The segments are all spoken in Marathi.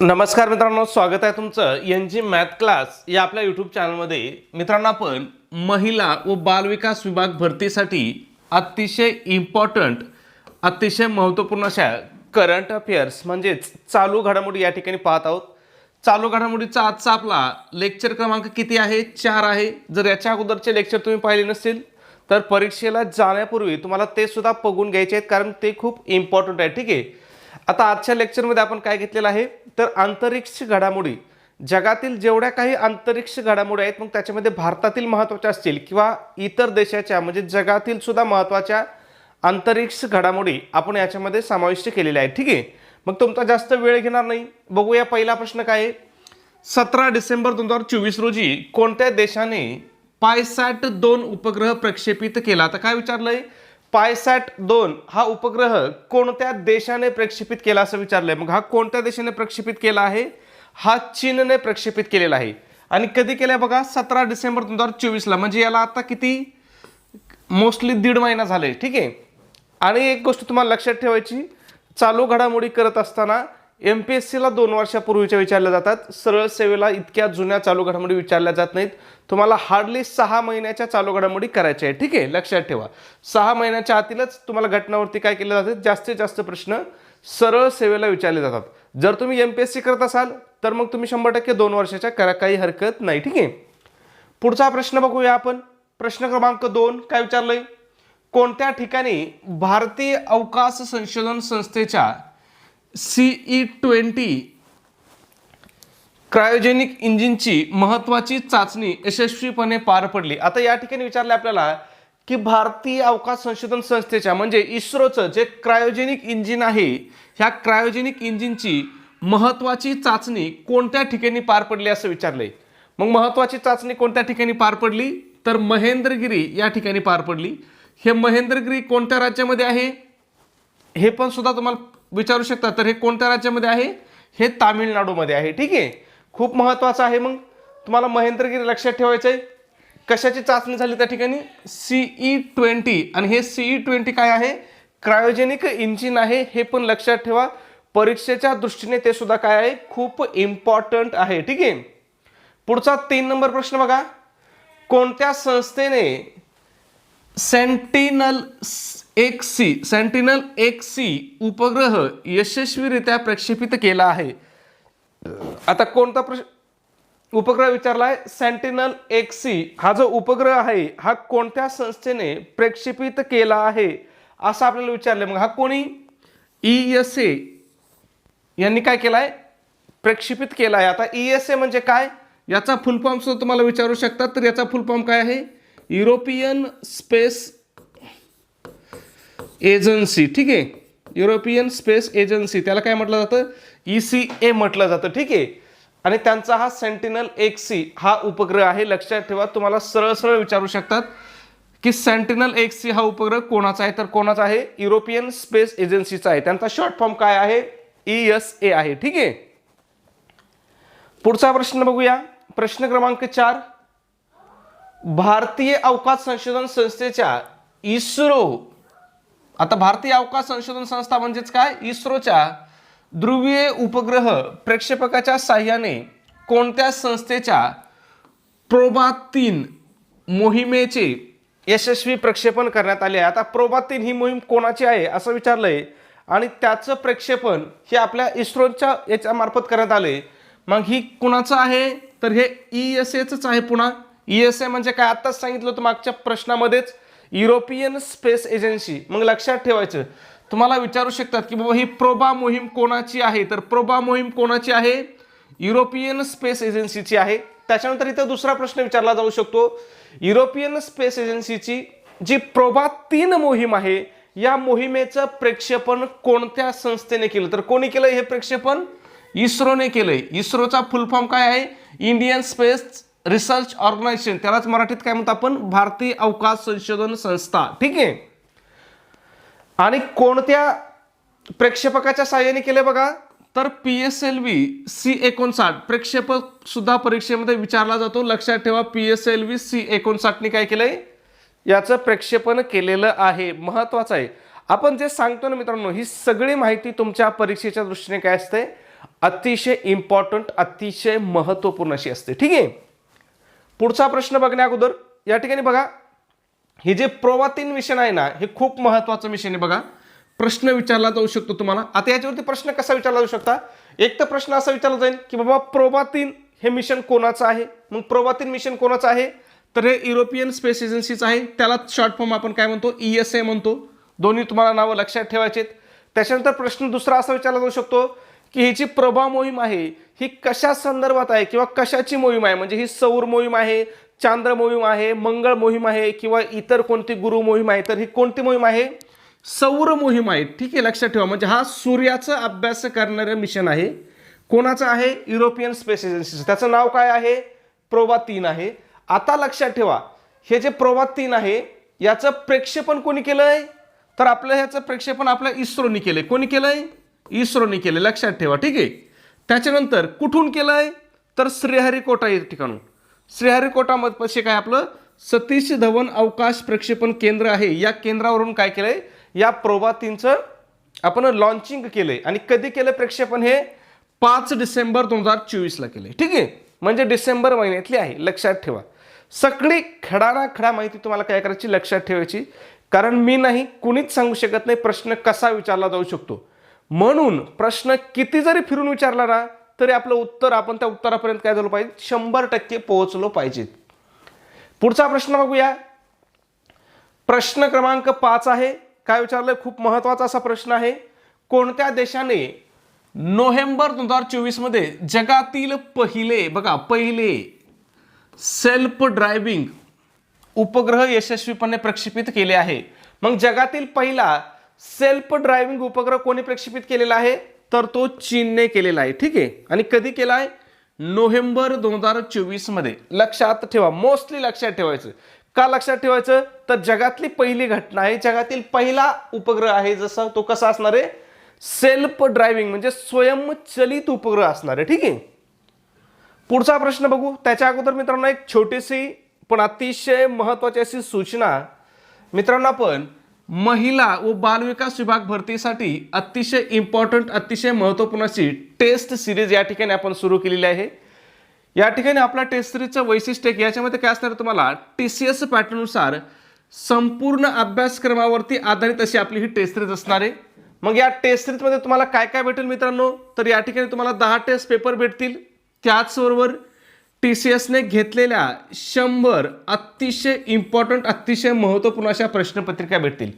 नमस्कार मित्रांनो स्वागत आहे तुमचं एन जी मॅथ क्लास या आपल्या यूट्यूब चॅनलमध्ये मित्रांनो आपण महिला व बालविकास विभाग भरतीसाठी अतिशय इम्पॉर्टंट अतिशय महत्त्वपूर्ण अशा करंट अफेअर्स म्हणजेच चालू घडामोडी या ठिकाणी पाहत आहोत. चालू घडामोडीचा आजचा आपला लेक्चर क्रमांक किती आहे? चार आहे. जर याच्या अगोदरचे लेक्चर तुम्ही पाहिले नसतील तर परीक्षेला जाण्यापूर्वी तुम्हाला ते सुद्धा बघून घ्यायचे आहेत कारण ते खूप इम्पॉर्टंट आहे. ठीक आहे? आता आजच्या लेक्चरमध्ये आपण काय घेतलेलं आहे? तर अंतरिक्ष घडामोडी. जगातील जेवढ्या काही अंतरिक्ष घडामोडी आहेत मग त्याच्यामध्ये भारतातील महत्त्वाच्या असतील किंवा इतर देशाच्या म्हणजे जगातील सुद्धा महत्त्वाच्या अंतरिक्ष घडामोडी आपण याच्यामध्ये समाविष्ट केलेल्या आहेत. ठीक आहे? मग तुमचा जास्त वेळ घेणार नाही. बघूया पहिला प्रश्न काय आहे? सतरा डिसेंबर दोन हजार चोवीस रोजी कोणत्या देशाने पायसॅट दोन उपग्रह प्रक्षेपित केला? तर काय विचारलंय? पायसॅट दोन हा उपग्रह कोणत्या देशाने प्रक्षेपित केला असं विचारलंय? मग हा कोणत्या देशाने प्रक्षेपित केला आहे? हा चीनने प्रक्षेपित केलेला आहे. आणि कधी केलाय बघा? सतरा डिसेंबर दोन हजार चोवीसला. म्हणजे याला आता किती? मोस्टली दीड महिना झाले ठीक आहे? आणि एक गोष्ट तुम्हाला लक्षात ठेवायची. चालू घडामोडी करत असताना एम पी एस सीला दोन वर्षापूर्वीच्या विचारल्या जातात. सरळ सेवेला इतक्या जुन्या चालू घडामोडी विचारल्या जात नाहीत. तुम्हाला हार्डली सहा महिन्याच्या चालू घडामोडी करायच्या आहे ठीक आहे? लक्षात ठेवा. सहा महिन्याच्या आतीलच तुम्हाला घटनावरती काय केले जाते? जास्तीत जास्त प्रश्न सरळ सेवेला विचारले जातात. जर तुम्ही एम पी एस सी करत असाल तर मग तुम्ही शंभर टक्के दोन वर्षाच्या करा काही हरकत नाही. ठीक आहे? पुढचा प्रश्न बघूया आपण. प्रश्न क्रमांक दोन. काय विचारलंय? कोणत्या ठिकाणी भारतीय अवकाश संशोधन संस्थेच्या सीई ट्वेंटी क्रायोजेनिक इंजिनची महत्वाची चाचणी यशस्वीपणे पार पडली. आता या ठिकाणी विचारले आपल्याला की भारतीय अवकाश संशोधन संस्थेच्या म्हणजे इस्रोचं जे क्रायोजेनिक इंजिन आहे ह्या क्रायोजेनिक इंजिनची महत्वाची चाचणी कोणत्या ठिकाणी पार पडली असं विचारले मग महत्वाची चाचणी कोणत्या ठिकाणी पार पडली? तर महेंद्रगिरी या ठिकाणी पार पडली. हे महेंद्रगिरी कोणत्या राज्यामध्ये आहे? हे पण सुद्धा तुम्हाला विचारू शकता. तर हे कोणत्या राज्यामध्ये आहे? हे तामिळनाडूमध्ये आहे. ठीक आहे? खूप महत्त्वाचं आहे मग. तुम्हाला महेंद्रगिरी लक्षात ठेवायचं आहे कशाची चाचणी झाली त्या ठिकाणी? सीई ट्वेंटी आणि हे सीई ट्वेंटी काय आहे? क्रायोजेनिक इंजिन आहे. हे पण लक्षात ठेवा. परीक्षेच्या दृष्टीने ते सुद्धा काय आहे? खूप इम्पॉर्टंट आहे. ठीक आहे? पुढचा तीन नंबर प्रश्न बघा. कोणत्या संस्थेने सेंटिनल एक सी सेंटिनल एक सी उपग्रह यशस्वीरित्या प्रक्षेपित केला आहे. आता कोणता प्रश्न? उपग्रह विचारला आहे सेंटिनल एक सी. हा जो उपग्रह आहे हा कोणत्या संस्थेने प्रक्षेपित केला आहे? असं आपल्याला विचारलं मग हा कोणी? ई एस ए यांनी काय केलं आहे प्रक्षेपित केला आहे आता ई एस ए म्हणजे काय? याचा फुलफॉर्म सुद्धा तुम्हाला विचारू शकतात तर याचा फुल फॉर्म काय आहे? युरोपियन स्पेस एजन्सी ठीक आहे? युरोपियन स्पेस एजन्सी त्याला काय म्हटलं जातं? ई सी ए म्हटलं जातं ठीक आहे? आणि त्यांचा हा सेंटिनल एक सी हा उपग्रह आहे. लक्षात ठेवा तुम्हाला सरळ सरळ विचारू शकतात की सेंटिनल एक सी हा उपग्रह कोणाचा आहे? तर कोणाचा आहे? युरोपियन स्पेस एजन्सीचा आहे. त्यांचा शॉर्ट फॉर्म काय आहे? ई एस ए आहे ठीक आहे? पुढचा प्रश्न बघूया. प्रश्न क्रमांक चार. भारतीय अवकाश संशोधन संस्थेच्या इस्रो आता भारतीय अवकाश संशोधन संस्था म्हणजेच काय? इस्रोच्या ध्रुवीय उपग्रह प्रक्षेपकाच्या साह्याने कोणत्या संस्थेच्या प्रोबा तीन मोहिमेचे यशस्वी प्रक्षेपण करण्यात आले आहे? आता प्रोबा तीन ही मोहीम कोणाची आहे असं विचारलंय आणि त्याचं प्रक्षेपण हे आपल्या इस्रोच्या याच्यामार्फत करण्यात आले मग ही कुणाचं आहे? तर हे ई एस एच आहे पुन्हा. ई एस ए म्हणजे काय? आत्ताच सांगितलं होतं मागच्या प्रश्नामध्येच. European space agency. मग लक्षात ठेवायचं. तुम्हाला विचारू शकतात की बाबा ही प्रोबा मोहीम कोणाची आहे? तर प्रोबा मोहीम कोणाची आहे? युरोपियन स्पेस एजन्सीची आहे. त्याच्यानंतर इथं दुसरा प्रश्न विचारला जाऊ शकतो. युरोपियन स्पेस एजन्सीची जी प्रोबा तीन मोहीम आहे या मोहिमेचं प्रेक्षेपण कोणत्या संस्थेने केलं? तर कोणी केलं हे प्रेक्षेपण? इस्रोने केलंय. इस्रोचा फुल फॉर्म काय आहे? इंडियन स्पेस रिसर्च ऑर्गनायझेशन त्यालाच मराठीत काय म्हणतो आपण? भारतीय अवकाश संशोधन संस्था. ठीक आहे? आणि कोणत्या प्रेक्षेपकाच्या साह्याने केले बघा? तर P S L V C एकोणसाठ. प्रेक्षेपक सुद्धा परीक्षेमध्ये विचारला जातो. लक्षात ठेवा P S L V C एकोणसाठने काय केलंय? याचं प्रक्षेपण केलेलं आहे. महत्वाचं आहे. आपण जे सांगतो ना मित्रांनो ही सगळी माहिती तुमच्या परीक्षेच्या दृष्टीने काय असते? अतिशय इम्पॉर्टंट अतिशय महत्त्वपूर्ण अशी असते. ठीक आहे? पुढचा प्रश्न बघण्या अगोदर. या ठिकाणी बघा. हे जे प्रवातीन मिशन आहे ना हे खूप महत्वाचं मिशन आहे बघा. प्रश्न विचारला जाऊ शकतो तुम्हाला. आता याच्यावरती प्रश्न कसा विचारला जाऊ शकता? एक तर प्रश्न असा विचारला जाईल की बाबा प्रोबातीन हे मिशन कोणाचं आहे? मग प्रोबातीन मिशन कोणाचं आहे? तर हे युरोपियन स्पेस एजन्सीचं आहे. त्याला शॉर्ट फॉर्म आपण काय म्हणतो? ई एस ए म्हणतो. दोन्ही तुम्हाला नावं लक्षात ठेवायचे त्याच्यानंतर प्रश्न दुसरा असा विचारला जाऊ शकतो की ही जी प्रभा मोहीम आहे ही कशा संदर्भात आहे किंवा कशाची मोहीम आहे? म्हणजे ही सौर मोहीम आहे चांद्र मोहीम आहे मंगळ मोहीम आहे किंवा इतर कोणती गुरु मोहीम आहे तर ही कोणती मोहीम आहे? सौर मोहीम आहे. ठीक आहे लक्षात ठेवा. म्हणजे हा सूर्याचा अभ्यास करणारं मिशन आहे. कोणाचं आहे? युरोपियन स्पेस एजन्सीचं त्याचं नाव काय आहे? प्रोबा तीन आहे. आता लक्षात ठेवा. हे जे प्रोबा तीन आहे याचं प्रेक्षेपण कोणी केलंय? तर आपलं ह्याचं प्रेक्षेपण आपल्या इस्रोनी केलंय. कोणी केलंय? इस्रोने केलं लक्षात ठेवा ठीक आहे? त्याच्यानंतर कुठून केलं आहे तर श्रीहरिकोटा या ठिकाणून. श्रीहरिकोटामध्ये काय आपलं? सतीश धवन अवकाश प्रक्षेपण केंद्र आहे. या केंद्रावरून काय केलं आहे या प्रोबा आपण लॉन्चिंग केलंय. आणि कधी केलं प्रक्षेपण हे? पाच डिसेंबर दोन हजार चोवीसला केले ठीक आहे? म्हणजे डिसेंबर महिन्यातली आहे. लक्षात ठेवा. सगळी खडाना खडा माहिती तुम्हाला काय करायची? लक्षात ठेवायची. कारण मी नाही कुणीच सांगू शकत नाही प्रश्न कसा विचारला जाऊ शकतो. म्हणून प्रश्न किती जरी फिरून विचारला ना तरी आपलं उत्तर आपण त्या उत्तरापर्यंत काय झालं पाहिजे? शंभर टक्के पोहोचलो पाहिजेत पुढचा प्रश्न बघूया. प्रश्न क्रमांक पाच आहे. काय विचारलंय? खूप महत्त्वाचा असा प्रश्न आहे. कोणत्या देशाने नोव्हेंबर दोन हजार चोवीसमध्ये जगातील पहिले बघा पहिले सेल्फ ड्रायव्हिंग उपग्रह यशस्वीपणे प्रक्षेपित केले आहे? मग जगातील पहिला सेल्फ ड्रायव्हिंग उपग्रह कोणी प्रक्षेपित केलेला आहे? तर तो चीनने केलेला आहे. ठीक आहे? आणि कधी केला आहे? नोव्हेंबर दोन हजार चोवीसमध्ये. लक्षात ठेवा. मोस्टली लक्षात ठेवायचं. का लक्षात ठेवायचं? तर जगातली पहिली घटना आहे. जगातील पहिला उपग्रह आहे जसं तो कसा असणार आहे? सेल्फ ड्रायव्हिंग म्हणजे स्वयंचलित उपग्रह असणार आहे. ठीक आहे? पुढचा प्रश्न बघू. त्याच्या अगोदर मित्रांनो एक छोटीशी पण अतिशय महत्वाची अशी सूचना मित्रांनो आपण महिला व बालविकास विभाग भरतीसाठी अतिशय इम्पॉर्टंट अतिशय महत्त्वपूर्ण अशी टेस्ट सिरीज या ठिकाणी आपण सुरू केलेली आहे. या ठिकाणी आपल्या टेस्ट सिरीजचं वैशिष्ट्य याच्यामध्ये काय असणार तुम्हाला? टी सी एस पॅटर्ननुसार संपूर्ण अभ्यासक्रमावरती आधारित अशी आपली ही टेस्ट सिरीज असणार आहे. मग या टेस्ट सिरीजमध्ये तुम्हाला काय काय भेटेल मित्रांनो? तर या ठिकाणी तुम्हाला दहा टेस्ट पेपर भेटतील. त्याचबरोबर टी सी एसने घेतलेल्या शंभर अतिशय इम्पॉर्टंट अतिशय महत्त्वपूर्ण अशा प्रश्नपत्रिका भेटतील.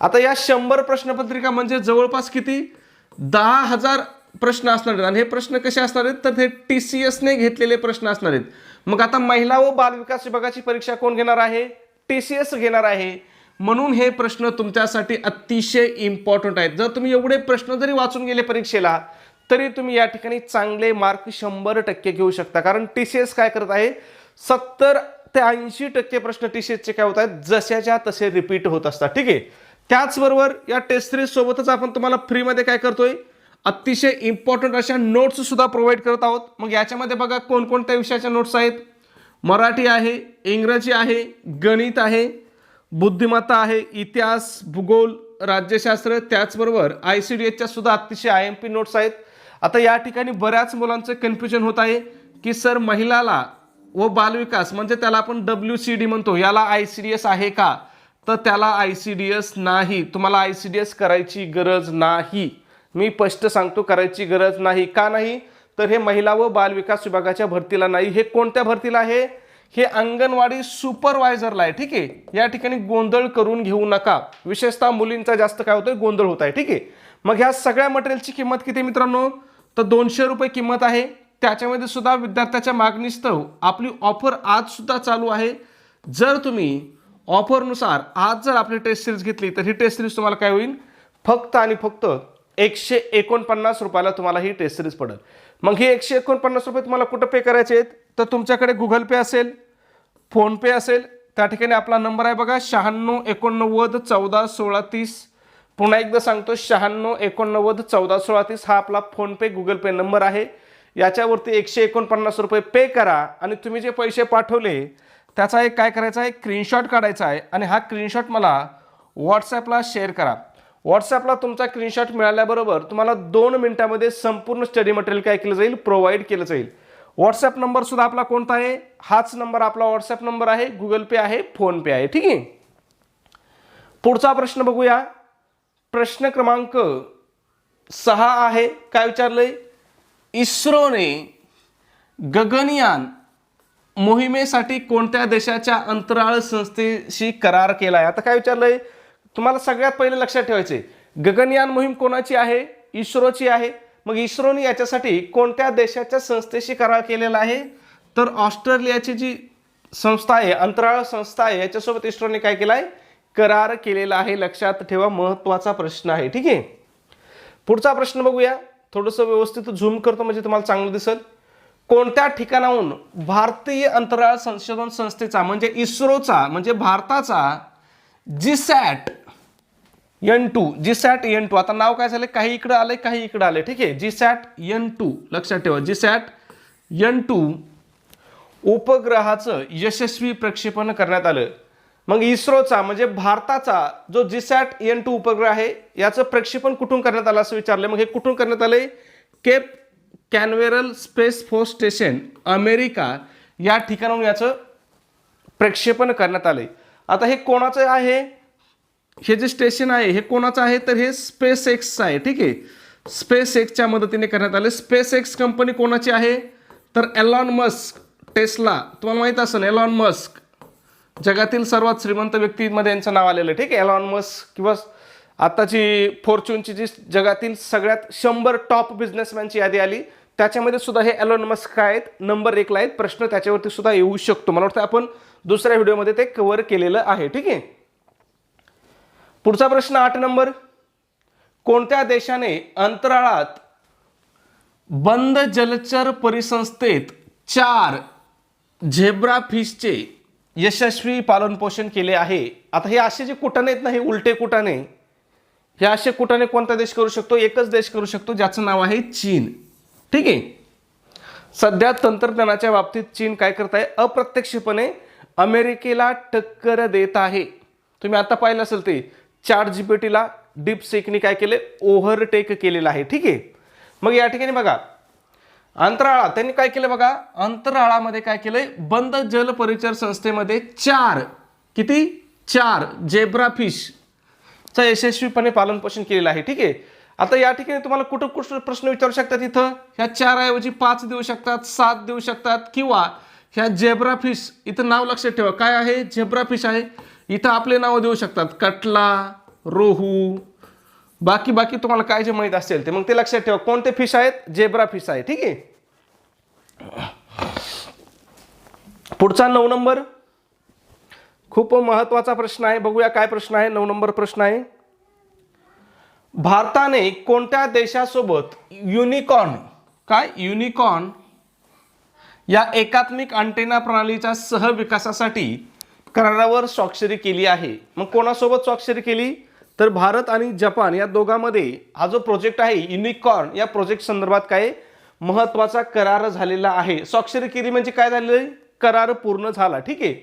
आता या शंभर प्रश्नपत्रिका म्हणजे जवळपास किती? दहा हजार प्रश्न असणार आहेत. आणि हे प्रश्न कसे असणार आहेत? तर हे टी सी एसने घेतलेले प्रश्न असणार आहेत. मग आता महिला व बालविकास विभागाची परीक्षा कोण घेणार आहे? टी सी एस घेणार आहे. म्हणून हे प्रश्न तुमच्यासाठी अतिशय इम्पॉर्टंट आहेत. जर तुम्ही एवढे प्रश्न जरी वाचून गेले परीक्षेला तरी तुम्ही या ठिकाणी चांगले मार्क शंभर टक्के घेऊ शकता. कारण टी सी एस काय करत आहे? सत्तर ते ऐंशी टक्के प्रश्न टी सी एसचे काय होत आहेत? जशाच्या तसे रिपीट होत असतात. ठीक आहे? त्याचबरोबर या टेस्ट सिरीज सोबतच आपण तुम्हाला फ्रीमध्ये काय करतोय? अतिशय इम्पॉर्टंट अशा नोट्स सुद्धा प्रोव्हाइड करत आहोत. मग याच्यामध्ये बघा कोणकोणत्या विषयाच्या नोट्स आहेत? मराठी आहे इंग्रजी आहे गणित आहे बुद्धिमत्ता आहे इतिहास भूगोल राज्यशास्त्र त्याचबरोबर आय सी डी एचच्या सुद्धा अतिशय आय एम पी नोट्स आहेत. आता या ठिकाणी बऱ्याच मुलांचं कन्फ्युजन होत आहे की सर महिलाला व बालविकास म्हणजे त्याला आपण डब्ल्यू सी डी म्हणतो याला आय सी डी एस आहे का? तर त्याला आय सी डी एस नाही. तुम्हाला आय सी डी एस करायची गरज नाही. मी स्पष्ट सांगतो करायची गरज नाही. का नाही? तर हे महिला व बालविकास विभागाच्या भरतीला नाही. हे कोणत्या भरतीला आहे? हे अंगणवाडी सुपरवायझरला आहे. ठीक आहे? या ठिकाणी गोंधळ करून घेऊ नका. विशेषतः मुलींचा जास्त काय होतोय? गोंधळ होत आहे. ठीक आहे? मग ह्या सगळ्या मटेरियलची किंमत किती मित्रांनो? तर दोनशे रुपये किंमत आहे. त्याच्यामध्ये सुद्धा विद्यार्थ्याच्या मागणीस्तव आपली ऑफर आजसुद्धा चालू आहे. जर तुम्ही ऑफरनुसार आज जर आपली टेस्ट सिरीज घेतली तर ही टेस्ट सिरीज तुम्हाला काय होईल? फक्त आणि फक्त एकशे एकोणपन्नास रुपयाला तुम्हाला ही टेस्ट सिरीज पडेल. मग हे एकशे एकोणपन्नास रुपये तुम्हाला कुठं पे करायचे आहेत? तर तुमच्याकडे गुगल पे असेल फोनपे असेल. त्या ठिकाणी आपला नंबर आहे बघा शहाण्णव एकोणनव्वद चौदा सोळा तीस. पुन्हा एकदा सांगतो शहाण्णव एकोणनव्वद चौदा सोळा तीस हा आपला फोनपे गुगल पे नंबर आहे. याच्यावरती एकशे एकोणपन्नास रुपये पे करा आणि तुम्ही जे पैसे पाठवले त्याचा एक काय करायचा आहे? स्क्रीनशॉट काढायचा आहे आणि हा स्क्रीनशॉट मला व्हॉट्सॲपला शेअर करा. व्हॉट्सॲपला तुमचा स्क्रीनशॉट मिळाल्याबरोबर तुम्हाला दोन मिनिटामध्ये संपूर्ण स्टडी मटेरियल काय केलं जाईल? प्रोव्हाइड केलं जाईल. व्हॉट्सॲप नंबरसुद्धा आपला कोणता आहे? हाच नंबर आपला व्हॉट्सॲप नंबर आहे गुगल पे आहे फोनपे आहे. ठीक आहे? पुढचा प्रश्न बघूया. प्रश्न क्रमांक सहा आहे. काय विचारलंय? इस्रोने गगनयान मोहिमेसाठी कोणत्या देशाच्या अंतराळ संस्थेशी करार केला आहे आता काय विचारलंय? तुम्हाला सगळ्यात पहिले लक्षात ठेवायचे गगनयान मोहीम कोणाची आहे? इस्रोची आहे. मग इस्रोने याच्यासाठी कोणत्या देशाच्या संस्थेशी करार केलेला आहे? तर ऑस्ट्रेलियाची जी संस्था आहे अंतराळ संस्था आहे याच्यासोबत इस्रोने काय केलं आहे करार केलेला आहे. लक्षात ठेवा महत्त्वाचा प्रश्न आहे. ठीक आहे? पुढचा प्रश्न बघूया. थोडंसं व्यवस्थित झूम करतो म्हणजे तुम्हाला चांगलं दिसेल. कोणत्या ठिकाणाहून भारतीय अंतराळ संशोधन संस्थेचा म्हणजे इस्रोचा म्हणजे भारताचा GSAT N two GSAT N two आता नाव काय झालं काही इकडं आलं काही इकडं आलं ठीक आहे? जीसॅट एन टू लक्षात ठेवा. जीसॅट एन टू उपग्रहाचं यशस्वी प्रक्षेपण करण्यात आलं. मग इस्रोचा म्हणजे भारताचा जो जिसॅट एन टू उपग्रह आहे याचं प्रक्षेपण कुठून करण्यात आलं असं विचारलं मग हे कुठून करण्यात आलंय? Cape Canaveral space force station America या ठिकाणाहून याचं प्रक्षेपण करण्यात आलंय. आता हे कोणाचं आहे? हे जे स्टेशन आहे हे कोणाचं आहे? तर हे स्पेस एक्सचं आहे ठीक आहे? स्पेस एक्सच्या मदतीने करण्यात आले स्पेस एक्स कंपनी कोणाची आहे? तर एलॉन मस्क टेस्ला. तुम्हाला माहीत असेल एलॉन मस्क. जगातील सर्वात श्रीमंत व्यक्तीमध्ये यांचं नाव आलेलं आहे ठीक आहे? एलॉन मस्क किंवा आताची फॉर्च्यूनची जी जगातील सगळ्यात शंभर टॉप बिझनेसमॅनची यादी आली त्याच्यामध्ये सुद्धा हे एलॉन मस्क काय आहेत. नंबर एकला आहेत. प्रश्न त्याच्यावरती सुद्धा येऊ शकतो. मला वाटतं आपण दुसऱ्या व्हिडिओमध्ये ते कव्हर केलेलं आहे ठीक आहे? पुढचा प्रश्न आठ नंबर. कोणत्या देशाने अंतराळात बंद जलचर परिसंस्थेत चार झेब्रा फिशचे यशस्वी पालनपोषण केले आहे. आता हे असे जे कुटाणे आहेत ना हे उलटे कुटाणे हे असे कुटाणे कोणता देश करू शकतो? एकच देश करू शकतो ज्याचं नाव आहे चीन. ठीक आहे? सध्या तंत्रज्ञानाच्या बाबतीत चीन काय करत आहे अप्रत्यक्षपणे अमेरिकेला टक्कर देत आहे. तुम्ही आता पाहिलं असेल ते चार जी पी टीला डीप सेकनी काय केले ओव्हरटेक केलेलं आहे. ठीक आहे? मग या ठिकाणी बघा अंतराळा त्यांनी काय केलं बघा? अंतराळामध्ये काय केलंय? बंद जल परिचर संस्थेमध्ये चार किती? चार जेब्रा फिश चा यशस्वीपणे पालनपोषण केलेलं आहे. ठीक आहे? आता या ठिकाणी तुम्हाला कुठं कुठं प्रश्न विचारू शकतात इथं? ह्या चार ऐवजी पाच देऊ शकतात सात देऊ शकतात किंवा ह्या जेब्रा फिश इथं नाव लक्षात ठेवा. काय आहे? जेब्रा फिश आहे. इथं आपले नाव देऊ शकतात. कटला रोहू बाकी बाकी तुम्हाला काय जे माहीत असेल ते मग ते लक्षात ठेवा. कोणते फिश आहेत? जेब्रा फिश आहे ठीक आहे? पुढचा नऊ नंबर. खूप महत्त्वाचा प्रश्न आहे. बघूया काय प्रश्न आहे. नऊ नंबर प्रश्न आहे. भारताने कोणत्या देशासोबत युनिकॉर्न काय? युनिकॉर्न या एकात्मिक अंटेना प्रणालीच्या सहविकासासाठी करारावर स्वाक्षरी केली आहे. मग कोणासोबत स्वाक्षरी केली? तर भारत आणि जपान या दोघांमध्ये हा जो प्रोजेक्ट आहे युनिकॉर्न या प्रोजेक्ट संदर्भात काय महत्त्वाचा करार झालेला आहे. स्वाक्षरी केली म्हणजे काय झालेलं आहे? करार पूर्ण झाला. ठीक आहे?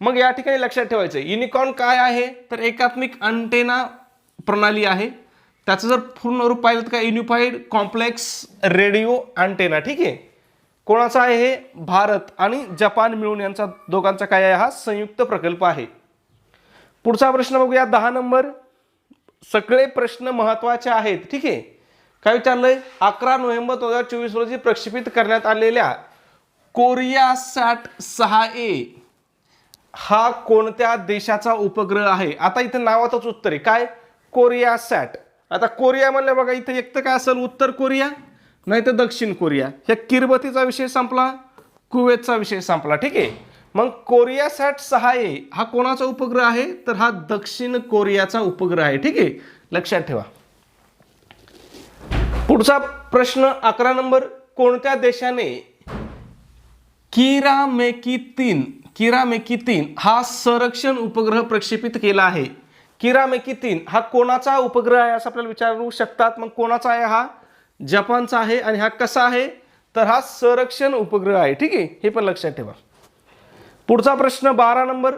मग या ठिकाणी लक्षात ठेवायचं युनिकॉर्न काय आहे? तर एकात्मिक अंटेना प्रणाली आहे. त्याचं जर पूर्ण रूप पाहिलं तर काय? युनिफाईड कॉम्प्लेक्स रेडिओ अँटेना ठीक आहे? कोणाचा आहे हे? भारत आणि जपान मिळून यांचा दोघांचा काय आहे? हा संयुक्त प्रकल्प आहे. पुढचा प्रश्न बघूया. दहा नंबर. सगळे प्रश्न महत्त्वाचे आहेत. ठीक आहे? काय विचारलंय? अकरा नोव्हेंबर दोन हजार चोवीस रोजी प्रक्षेपित करण्यात आलेल्या कोरिया सॅट सहा ए हा कोणत्या देशाचा उपग्रह आहे? आता इथं नावातच उत्तर आहे. काय? Korea sat. आता कोरिया म्हणलं बघा इथं एक तर काय असेल? उत्तर कोरिया नाही तर दक्षिण कोरिया. ह्या किरबतीचा विषय संपला कुवेतचा विषय संपला. ठीक आहे? मग कोरियासॅट सहा ए हा कोणाचा उपग्रह आहे? तर हा दक्षिण कोरियाचा उपग्रह आहे. ठीक आहे? लक्षात ठेवा. पुढचा प्रश्न अकरा नंबर. कोणत्या देशाने किरा मेकी तीन किरा मेकी तीन हा संरक्षण उपग्रह प्रक्षेपित केला आहे? किरा मेकी तीन हा कोणाचा उपग्रह आहे असं आपल्याला विचारू शकतात. मग कोणाचा आहे हा? जपानचा आहे. आणि हा कसा आहे? तर हा संरक्षण उपग्रह आहे. ठीक आहे? हे पण लक्षात ठेवा. पुढचा प्रश्न बारा नंबर.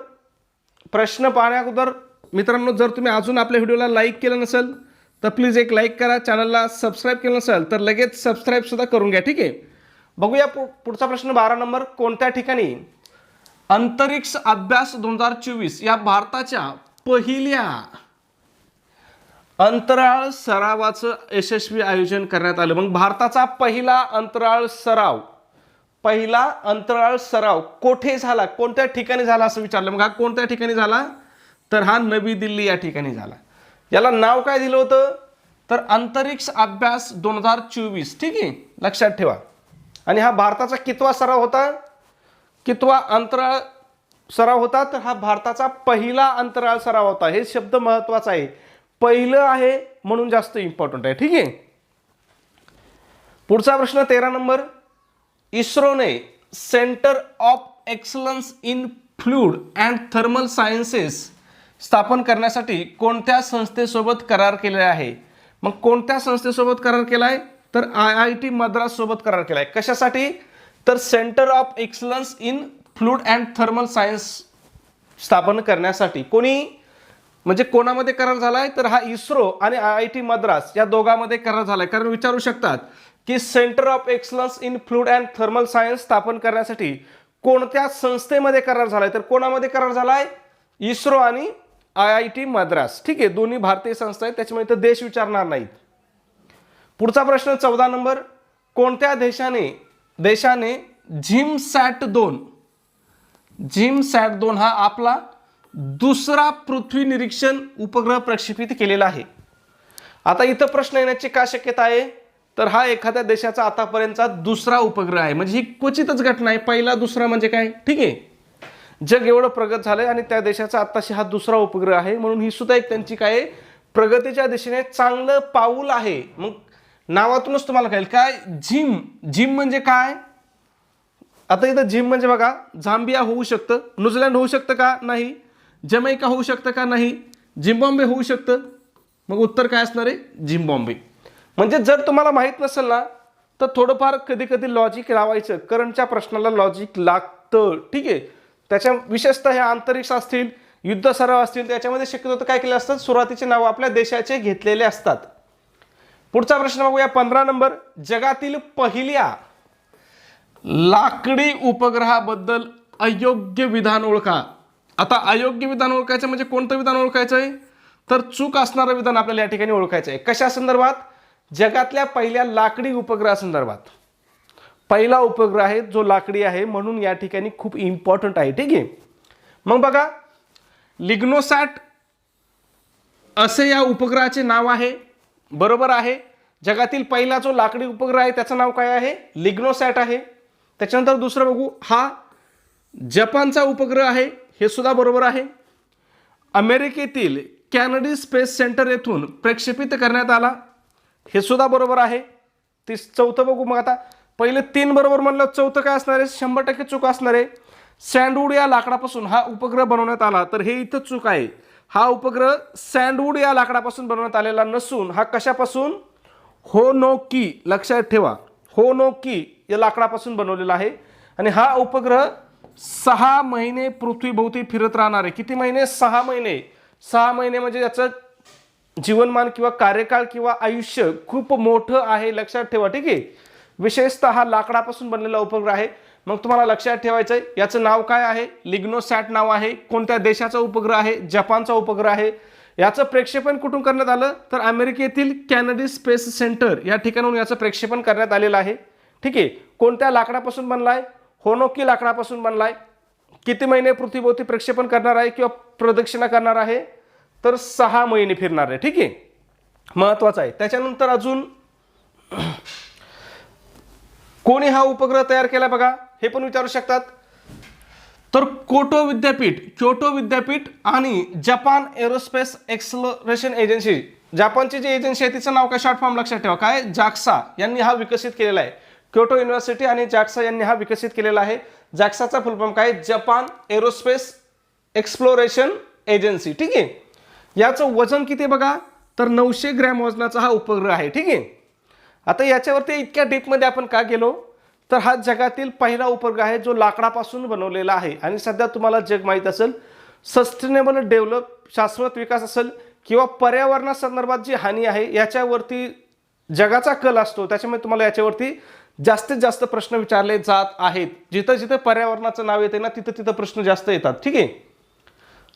प्रश्न पाहण्याअगोदर मित्रांनो जर तुम्ही अजून आपल्या व्हिडिओला लाईक केलं नसेल तर प्लीज एक लाईक करा. चॅनलला सबस्क्राईब केलं नसेल तर लगेच सबस्क्राईबसुद्धा करून घ्या ठीक आहे? बघूया पु- पुढचा प्रश्न बारा नंबर. कोणत्या ठिकाणी? अंतरिक्ष अभ्यास दोन हजार चोवीस या भारताच्या पहिल्या अंतराळ सरावाचं यशस्वी आयोजन करण्यात आलं. मग भारताचा पहिला अंतराळ सराव पहिला अंतराळ सराव कोठे झाला? कोणत्या ठिकाणी झाला असं विचारलं? मग हा कोणत्या ठिकाणी झाला? तर हा नवी दिल्ली या ठिकाणी झाला. याला नाव काय दिलं होतं? तर अंतरिक्ष अभ्यास दोन हजार चोवीस. ठीक आहे? लक्षात ठेवा. आणि हा भारताचा कितवा सराव होता? कितवा अंतराळ सराव होता? तर हा भारताचा पहिला अंतराळ सराव होता. हे शब्द महत्त्वाचा आहे. पहिलं आहे म्हणून जास्त इम्पॉर्टंट आहे. ठीक आहे? पुढचा प्रश्न तेरा नंबर. इस्रोने centre of excellence in fluid and thermal sciences स्थापन करण्यासाठी कोणत्या संस्थेसोबत करार केलेला आहे? मग कोणत्या संस्थेसोबत करार केला आहे तर आय आय टी मद्राससोबत करार केला आहे कशासाठी? तर centre of excellence in fluid and thermal science स्थापन करण्यासाठी. कोणी? म्हणजे कोणामध्ये करार झाला आहे तर हा इस्रो आणि आय आय टी मद्रास या दोघांमध्ये करार झाला आहे कारण विचारू शकतात की centre of excellence in fluid and thermal science स्थापन करण्यासाठी कोणत्या संस्थेमध्ये करार झालाय? तर कोणामध्ये करार झालाय? इस्रो आणि आय आय टी मद्रास. ठीक आहे दोन्ही भारतीय संस्था आहेत त्याच्यामुळे तर देश विचारणार नाहीत पुढचा प्रश्न चौदा नंबर. कोणत्या देशाने देशाने झिम सॅट दोन झिम सॅट दोन हा आपला दुसरा पृथ्वी निरीक्षण उपग्रह प्रक्षेपित केलेला आहे. आता इथं प्रश्न येण्याची का शक्यता आहे? तर हा एखाद्या देशाचा आतापर्यंतचा दुसरा उपग्रह आहे. म्हणजे ही क्वचितच घटना आहे. पहिला दुसरा म्हणजे काय? ठीक आहे. जग एवढं प्रगत झालंय आणि त्या देशाचा आत्ताशी हा दुसरा उपग्रह आहे. म्हणून ही सुद्धा एक त्यांची काय प्रगतीच्या दिशेने चांगलं पाऊल आहे. मग नावातूनच तुम्हाला कळेल. काय? झिम. झिम म्हणजे काय? आता इथं जिम म्हणजे बघा झांबिया होऊ शकतं. न्यूझीलँड होऊ शकतं का? नाही. जमैका होऊ शकतं का? नाही. झिम्बॉम्बे होऊ शकतं. मग उत्तर काय असणार आहे? झिम्बॉम्बे म्हणजे जर तुम्हाला माहीत नसेल ना तर थोडंफार कधी कधी लॉजिक लावायचं. करंटच्या प्रश्नाला लॉजिक लागतं. ठीक आहे? त्याच्या विशेषतः हे अंतरिक्ष असतील युद्ध सराव असतील त्याच्यामध्ये शक्यतो काय केले असतात सुरुवातीचे नाव आपल्या देशाचे घेतलेले असतात. पुढचा प्रश्न बघूया. पंधरा नंबर. जगातील पहिल्या लाकडी उपग्रहाबद्दल अयोग्य विधान ओळखा. आता अयोग्य विधान ओळखायचं म्हणजे कोणतं विधान ओळखायचं आहे तर चूक असणारं विधान आपल्याला या ठिकाणी ओळखायचं आहे कशा संदर्भात? जगातल्या पहिल्या लाकडी उपग्रहासंदर्भात. पहिला उपग्रह आहे जो लाकडी आहे म्हणून या ठिकाणी खूप इम्पॉर्टंट आहे ठीक आहे? मग बघा लिग्नोसॅट असे या उपग्रहाचे नाव आहे. बरोबर आहे. जगातील पहिला जो लाकडी उपग्रह आहे त्याचं नाव काय आहे? लिग्नोसॅट आहे. त्याच्यानंतर दुसरं बघू. हा जपानचा उपग्रह आहे हे सुद्धा बरोबर आहे. अमेरिकेतील कॅनडी स्पेस सेंटर येथून प्रक्षेपित करण्यात आला. हे सुद्धा बरोबर आहे. ते चौथं बघू मग आता. पहिले तीन बरोबर म्हणलं चौथं काय असणार आहे? शंभर टक्के चूक असणार आहे. सँडवूड या लाकडापासून हा उपग्रह बनवण्यात आला तर हे इथं चूक आहे. हा उपग्रह सँडवूड या लाकडापासून बनवण्यात आलेला नसून हा कशापासून? हो नोकी लक्षात ठेवा. होनोकी या लाकडापासून बनवलेला आहे. आणि हा उपग्रह सहा महिने पृथ्वीभोवती फिरत राहणार आहे. किती महिने? सहा महिने. सहा महिने म्हणजे याचं जीवनमान किंवा कार्यकाळ किंवा आयुष्य खूप मोठं आहे लक्षात ठेवा ठीक आहे? विशेषतः हा लाकडापासून बनलेला उपग्रह आहे. मग तुम्हाला लक्षात ठेवायचं आहे याचं नाव काय आहे? लिग्नोसॅट नाव आहे. कोणत्या देशाचा उपग्रह आहे? जपानचा उपग्रह आहे. याचं प्रक्षेपण कुठून करण्यात आलं? तर अमेरिकेतील कॅनडी स्पेस सेंटर या ठिकाणाहून याचं प्रक्षेपण करण्यात आलेलं आहे. ठीक आहे? कोणत्या लाकडापासून बनला आहे होनोकी लाकडापासून बनला आहे किती महिने पृथ्वीभोवती प्रक्षेपण करणार आहे किंवा प्रदक्षिणा करणार आहे? तर सहा महिने फिरणार आहे ठीक आहे? महत्वाचं आहे. त्याच्यानंतर अजून कोणी हा उपग्रह तयार केला बघा हे पण विचारू शकतात. तर कोटो विद्यापीठ क्योटो विद्यापीठ आणि जपान एरोस्पेस एक्सप्लोरेशन एजन्सी. जपानची जी एजन्सी आहे तिचं नाव काय? शॉर्ट फॉर्म लक्षात ठेवा. काय? जाक्सा यांनी हा विकसित केलेला आहे. क्योटो युनिव्हर्सिटी आणि जाक्सा यांनी हा विकसित केलेला आहे. जाक्साचा फुल फॉर्म काय? जपान एरोस्पेस एक्सप्लोरेशन एजन्सी ठीक आहे? याचं वजन किती बघा? तर नऊशे ग्रॅम वजनाचा हा उपग्रह आहे ठीक आहे? आता याच्यावरती इतक्या डीपमध्ये आपण का गेलो? तर हा जगातील पहिला उपग्रह आहे जो लाकडापासून बनवलेला आहे. आणि सध्या तुम्हाला जग माहीत असेल सस्टेनेबल डेव्हलप शाश्वत विकास असेल किंवा पर्यावरणासंदर्भात जी हानी आहे याच्यावरती जगाचा कल असतो. त्याच्यामुळे तुम्हाला याच्यावरती जास्तीत जास्त प्रश्न विचारले जात आहेत. जिथं जिथं पर्यावरणाचं नाव येते ना तिथं तिथं प्रश्न जास्त येतात ठीक आहे?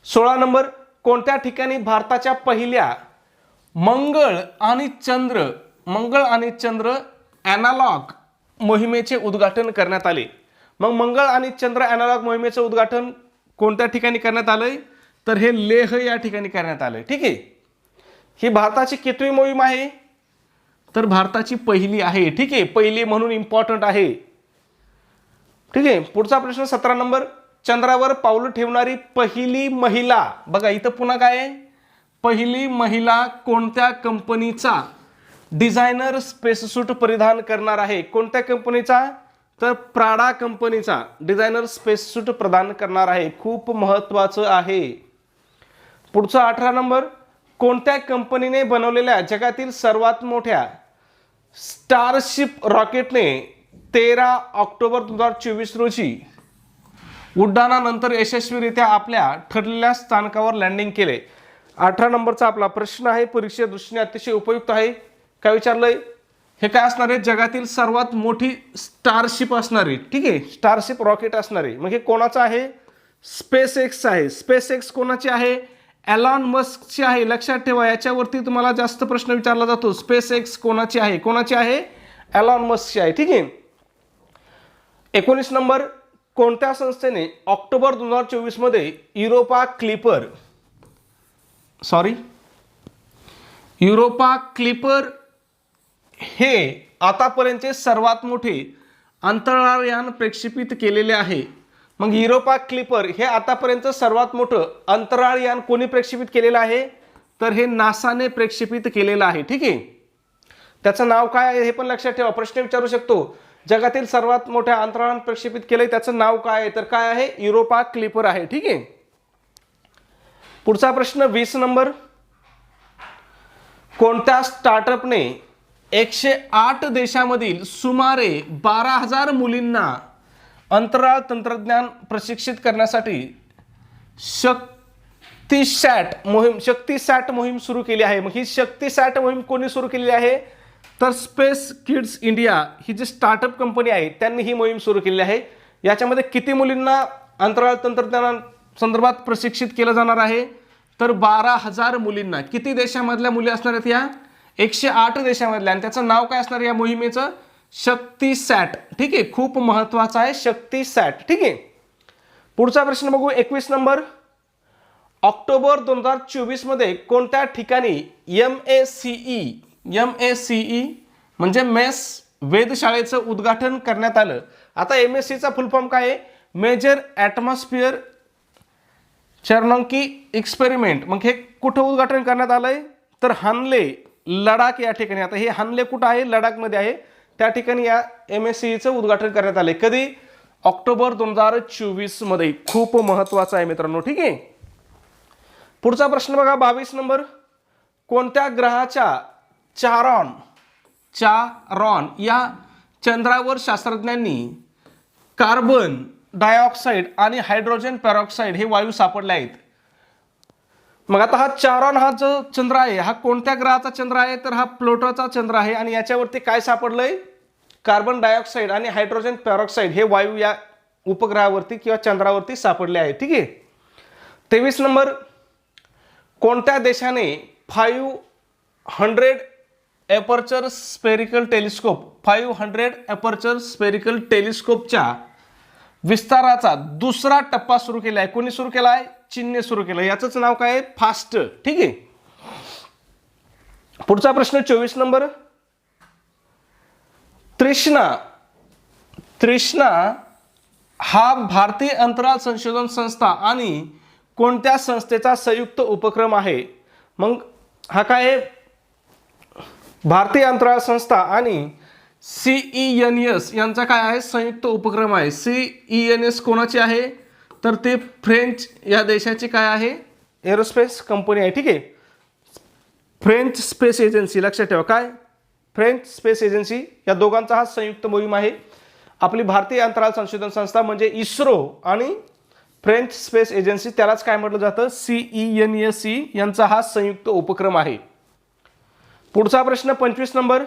सोळा नंबर कोणत्या ठिकाणी भारताच्या पहिल्या मंगळ आणि चंद्र मंगळ आणि चंद्र ॲनालॉग मोहिमेचे उद्घाटन करण्यात आले? मग मंगळ आणि चंद्र ॲनालॉग मोहिमेचं उद्घाटन कोणत्या ठिकाणी करण्यात आलंय? तर हे लेह या ठिकाणी करण्यात आलंय. ठीक आहे? ही भारताची कितवी मोहीम आहे? तर भारताची पहिली आहे. ठीक आहे? पहिली म्हणून इम्पॉर्टंट आहे. ठीक आहे? पुढचा प्रश्न सतरा नंबर. चंद्रावर पाऊल ठेवणारी पहिली महिला बघा इथं पुन्हा काय आहे? पहिली महिला कोणत्या कंपनीचा डिझायनर स्पेससूट परिधान करणार आहे? कोणत्या कंपनीचा? तर प्राडा कंपनीचा डिझायनर स्पेससूट प्रदान करणार आहे. खूप महत्त्वाचं आहे. पुढचा अठरा नंबर कोणत्या कंपनीने बनवलेल्या जगातील सर्वात मोठ्या स्टारशिप रॉकेटने तेरा ऑक्टोबर दोन हजार चोवीस रोजी उड्डाणानंतर यशस्वीरित्या आपल्या ठरलेल्या स्थानकावर लँडिंग केले. अठरा नंबरचा आपला प्रश्न आहे. परीक्षे दृष्टीने अतिशय उपयुक्त आहे. काय विचारलंय? हे काय असणार आहे? जगातील सर्वात मोठी स्टारशिप असणारी ठीक आहे. स्टारशिप रॉकेट असणारी मग हे कोणाचं आहे? स्पेस एक्स आहे. स्पेस एक्स कोणाची आहे? एलॉन मस्कची आहे. लक्षात ठेवा याच्यावरती तुम्हाला जास्त प्रश्न विचारला जातो. स्पेस एक्स कोणाची आहे? कोणाची आहे? एलॉन मस्कची आहे. ठीक आहे. एकोणीस नंबर. कोणत्या संस्थेने ऑक्टोबर दोन हजार चोवीसमध्ये Europa Clipper sorry Europa Clipper हे आतापर्यंतचे सर्वात मोठे अंतराळयान प्रक्षेपित केलेले आहे. मग युरोपा क्लिपर हे आतापर्यंत सर्वात मोठं अंतराळयान कोणी प्रक्षेपित केलेलं आहे? तर हे नासाने प्रक्षेपित केलेलं आहे ठीक आहे? त्याचं नाव काय आहे हे पण लक्षात ठेवा प्रश्न विचारू शकतो. जगातील सर्वात मोठ्या अंतराळात प्रक्षेपित केलंय त्याचं नाव काय आहे? तर काय आहे? युरोपा क्लिपर आहे ठीक आहे? पुढचा प्रश्न वीस नंबर. कोणत्या स्टार्टअपने एकशे आठ देशामधील सुमारे बारा हजार मुलींना अंतराळ तंत्रज्ञान प्रशिक्षित करण्यासाठी शक्ती सॅट मोहीम शक्ती सॅट मोहीम सुरू केली आहे. मग ही शक्ती सॅट मोहीम कोणी सुरू केली आहे? तर स्पेस किड्स इंडिया ही जी स्टार्टअप कंपनी आहे त्यांनी ही मोहीम सुरू केलेली आहे. याच्यामध्ये किती मुलींना अंतराळ तंत्रज्ञाना संदर्भात प्रशिक्षित केलं जाणार आहे? तर बारा हजार मुलींना. किती देशामधल्या मुली असणार आहेत या? एकशे आठ देशामधल्या. आणि त्याचं नाव काय असणार या मोहिमेचं? शक्ती सॅट. ठीक आहे? खूप महत्वाचं आहे शक्ती सॅट. ठीक आहे? पुढचा प्रश्न बघू. एकवीस नंबर. ऑक्टोबर दोन हजार चोवीसमध्ये कोणत्या ठिकाणी M A C E M A C E म्हणजे मेस वेधशाळेचं उद्घाटन करण्यात आलं. आता एम एस सीचा फुल फॉर्म काय आहे? मेजर ॲटमॉस्फिअर चरणांकी एक्सपेरिमेंट मग हे कुठं उद्घाटन करण्यात आलं आहे तर हानले लडाख या ठिकाणी. आता हे हानले कुठं आहे? लडाखमध्ये आहे. त्या ठिकाणी या एम एस सीचं उद्घाटन करण्यात आलं आहे कधी? ऑक्टोबर दोन हजार चोवीसमध्ये. खूप महत्त्वाचं आहे मित्रांनो ठीक आहे? पुढचा प्रश्न बघा बावीस नंबर. कोणत्या ग्रहाच्या चारॉन चारॉन या चंद्रावर शास्त्रज्ञांनी कार्बन डायऑक्साईड आणि हायड्रोजन पॅरॉक्साईड हे वायू सापडले आहेत. मग आता हा चारॉन हा जो चंद्र आहे हा कोणत्या ग्रहाचा चंद्र आहे? तर हा प्लोटोचा चंद्र आहे आणि याच्यावरती काय सापडलंय? कार्बन डायऑक्साईड आणि हायड्रोजन पॅरॉक्साईड हे वायू या उपग्रहावरती किंवा चंद्रावरती सापडले आहे ठीक आहे? तेवीस नंबर. कोणत्या देशाने five hundred aperture spherical telescope five hundred aperture spherical टेलिस्कोपच्या विस्ताराचा दुसरा टप्पा सुरू केला आहे कोणी सुरू केला आहे चीनने सुरू केलं याचंच नाव काय आहे? फास्ट ठीक आहे? पुढचा प्रश्न चोवीस नंबर. त्रिष्णा त्रिष्णा हा भारतीय अंतराळ संशोधन संस्था आणि कोणत्या संस्थेचा संयुक्त उपक्रम आहे? मग हा काय भारतीय अंतराळ संस्था आणि सीई एन एस यांचा काय आहे? संयुक्त उपक्रम आहे. सीई एन एस कोणाची आहे? तर ते फ्रेंच या देशाची काय आहे? एरोस्पेस कंपनी आहे. ठीक आहे. फ्रेंच स्पेस एजन्सी लक्षात ठेवा. काय? फ्रेंच स्पेस एजन्सी या दोघांचा हा संयुक्त मोहीम आहे. आपली भारतीय अंतराळ संशोधन संस्था म्हणजे इस्रो आणि फ्रेंच स्पेस एजन्सी त्यालाच काय म्हटलं जातं? सीई एन एस सी यांचा हा संयुक्त उपक्रम आहे. पुढचा प्रश्न पंचवीस नंबर.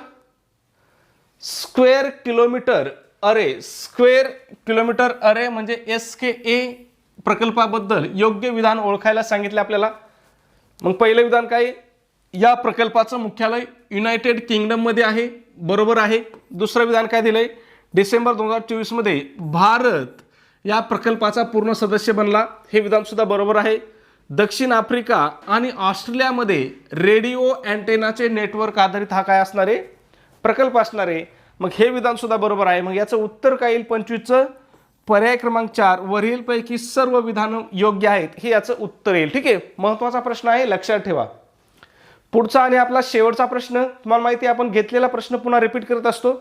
स्क्वेअर किलोमीटर अरे स्क्वेअर किलोमीटर अरे म्हणजे एस के ए प्रकल्पाबद्दल योग्य विधान ओळखायला सांगितले आपल्याला. मग पहिलं विधान काय? या प्रकल्पाचं मुख्यालय युनायटेड किंगडममध्ये आहे बरोबर आहे. दुसरं विधान काय दिलंय? डिसेंबर दोन हजार चोवीसमध्ये भारत या प्रकल्पाचा पूर्ण सदस्य बनला. हे विधानसुद्धा बरोबर आहे. दक्षिण आफ्रिका आणि ऑस्ट्रेलियामध्ये रेडिओ अँटेनाचे नेटवर्क आधारित हा काय असणारे? प्रकल्प असणारे. मग हे विधानसुद्धा बरोबर आहे. मग याचं उत्तर काय येईल? पंचवीसचं? पर्याय क्रमांक चार. वरीलपैकी सर्व विधानं योग्य आहेत. हे याचं उत्तर येईल. ठीक आहे? महत्त्वाचा प्रश्न आहे. लक्षात ठेवा. पुढचा आणि आपला शेवटचा प्रश्न. तुम्हाला माहिती आहे आपण घेतलेला प्रश्न पुन्हा रिपीट करत असतो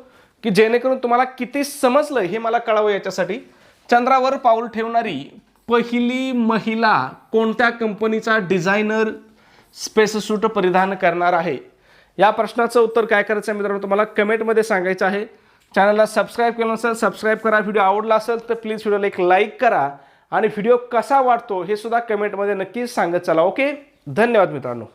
की जेणेकरून तुम्हाला किती समजलं हे मला कळावं याच्यासाठी. चंद्रावर पाऊल ठेवणारी पहिली महिला कोणत्या कंपनीचा डिझायनर स्पेससूट परिधान करणार आहे? या प्रश्नाचं उत्तर काय करायचं आहे मित्रांनो तुम्हाला कमेंटमध्ये सांगायचं आहे. चॅनलला सबस्क्राईब केलं नसेल सबस्क्राईब करा. व्हिडिओ आवडला असेल तर प्लीज व्हिडिओला एक लाईक करा. आणि व्हिडिओ कसा वाटतो हे सुद्धा कमेंटमध्ये नक्कीच सांगत चला ओके? धन्यवाद मित्रांनो.